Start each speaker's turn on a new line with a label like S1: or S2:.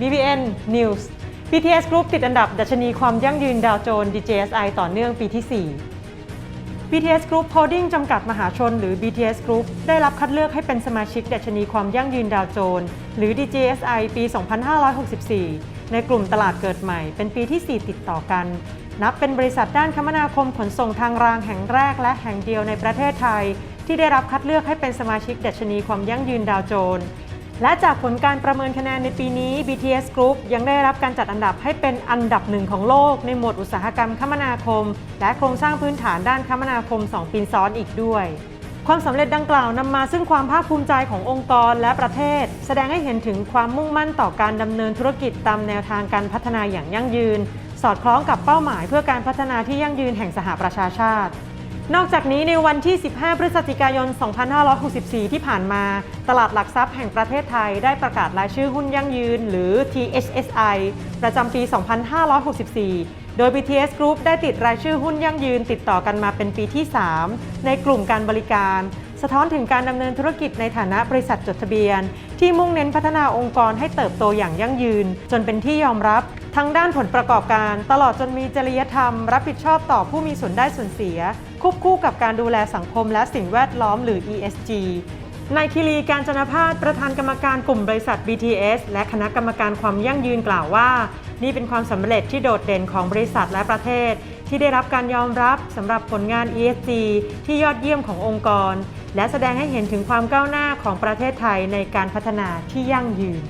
S1: BBN News BTS Group ติดอันดับดัชนีความยั่งยืนดาวโจนส์ DJSI ต่อเนื่องปีที่ 4 BTS Group Holding จำกัดมหาชน หรือ BTS Group ได้รับคัดเลือกให้เป็นสมาชิกดัชนีความยั่งยืนดาวโจนส์หรือ DJSI ปี 2564 ในกลุ่มตลาดเกิดใหม่ เป็นปีที่ 4 ติดต่อกัน นับเป็นบริษัทด้านคมนาคมขนส่งทางรางแห่งแรกและแห่งเดียวในประเทศไทย ที่ได้รับคัดเลือกให้เป็นสมาชิกดัชนีความยั่งยืนดาวโจนส์ และจากผลการประเมินคะแนนในปีนี้ BTS Group ยังได้รับการจัดอันดับให้เป็นอันดับหนึ่งของโลกในหมวดอุตสาหกรรมคมนาคม และโครงสร้างพื้นฐานด้านคมนาคม 2 ปีซ้อนอีกด้วย ความสำเร็จดังกล่าวนำมาซึ่งความภาคภูมิใจขององค์กรและประเทศ แสดงให้เห็นถึงความมุ่งมั่นต่อการดำเนินธุรกิจตามแนวทางการพัฒนาอย่างยั่งยืน สอดคล้องกับเป้าหมายเพื่อการพัฒนาที่ยั่งยืนแห่งสหประชาชาติ นอกจากนี้ในวันที่ 15 พฤศจิกายน 2564 ที่ผ่านมา ตลาดหลักทรัพย์แห่งประเทศไทยได้ประกาศรายชื่อหุ้นยั่งยืน หรือ THSI ประจำปี 2564 โดย BTS Group ได้ติดรายชื่อหุ้นยั่งยืนติดต่อกันมาเป็นปีที่ 3 ในกลุ่มการบริการ สะท้อนถึงการดำเนินธุรกิจในฐานะบริษัทจดทะเบียน ที่มุ่งเน้นพัฒนาองค์กรให้เติบโตอย่างยั่งยืน จนเป็นที่ยอมรับ ทั้งด้านผลประกอบการ ตลอดจนมีจริยธรรม รับผิดชอบต่อผู้มีส่วนได้ส่วนเสียควบคู่กับการดูแลสังคมและสิ่งแวดล้อมหรือ ESG นายคิรีการจนพาสประธานกรรมการกลุ่มบริษัท BTS และคณะกรรมการความยั่งยืนกล่าวว่า นี่เป็นความสำเร็จที่โดดเด่นของบริษัทและประเทศ ที่ได้รับการยอมรับสำหรับผลงาน ESG ที่ยอดเยี่ยมขององค์กร และแสดงให้เห็นถึงความก้าวหน้าของประเทศไทยในการพัฒนาที่ยั่งยืน